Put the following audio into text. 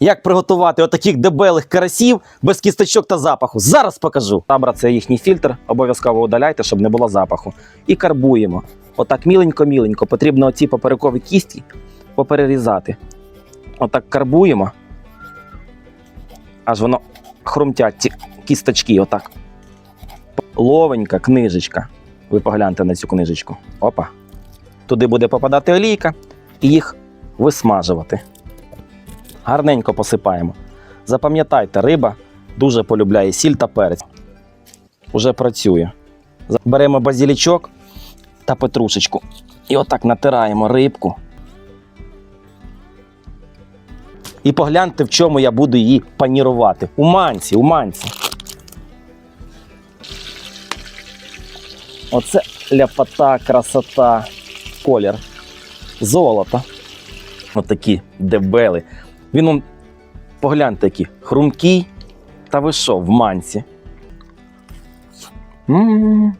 Як приготувати отаких дебелих карасів без кісточок та запаху? Зараз покажу. Табра це їхній фільтр, обов'язково удаляйте, щоб не було запаху. І карбуємо. Отак міленько-міленько. Потрібно оці поперекові кісті поперерізати. Отак карбуємо. Аж воно хрумтять ці кісточки. Отак. Ловенька книжечка. Ви погляньте на цю книжечку. Опа. Туди буде попадати олійка і їх висмажувати. Гарненько посипаємо. Запам'ятайте, риба дуже полюбляє сіль та перець. Уже працює. Беремо базілічок та петрушечку. І отак натираємо рибку. І погляньте, в чому я буду її панірувати. У манці, у манці. Оце ляпота, красота, колір. Золото. Отакі дебели. Він он, погляньте, який хрумкий. Та ви в манці. М.